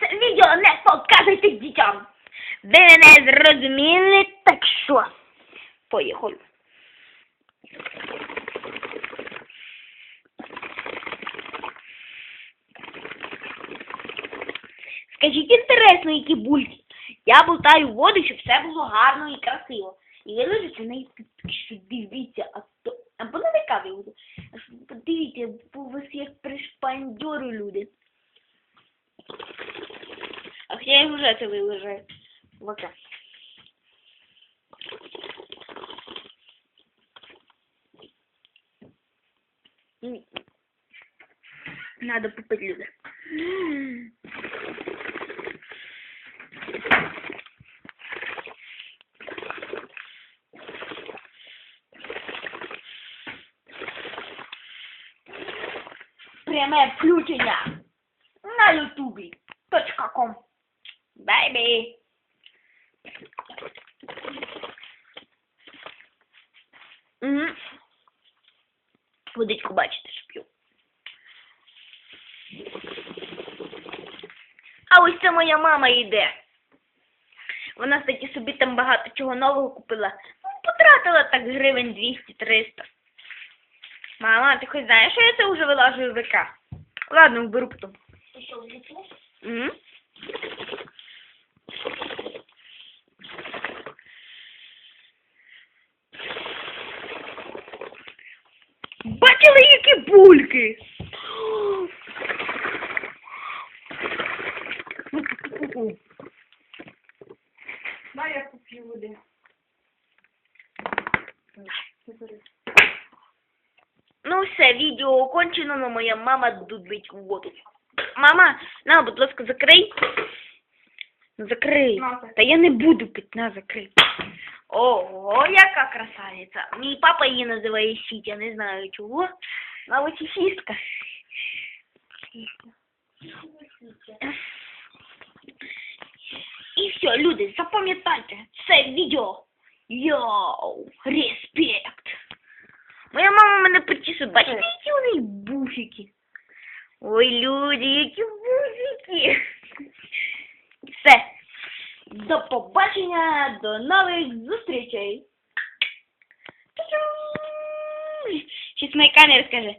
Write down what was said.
Це відео не показуйте дітям. Ви мене зрозуміли, так що? Поїхали. Скажіть інтересно, які бульки. Я болтаю воду, щоб все було гарно і красиво. І ви лежите на що дивіться, а то або не цікаві люди. А що Подивіться, бо вас як пришпандьору люди. я их уже это выложу. Пока. Надо попылиться. Прямое включение на YouTube. точка ком Бейбі. Угу. Водичку бачите, що п'ю. А ось це моя мама йде. Вона, кстати, собі там багато чого нового купила. Ну, потратила так гривень 200-300. Мама, ти хоч знаєш, що я це вже вилажую в ВК? Ладно, вберу потім. Ти що? Угу. Бачили, які бульки? Дай я куплю води. Ну все, відео окончено, но моя мама дудить в воду. Мама, на, будь ласка, закрий. Закрий. Та я не буду пити, на, закрий. Ого, яка красавиця. Мій папа її називає Сітя, не знаю чого. А ось і сістка. І все, люди, запам'ятайте, це відео. Йоу, респект. Моя мама мене причісує, бачите, які у неї буфіки. Ой, люди, які буфіки. До побачення, до нових зустрічей. Щось моя камера скаже.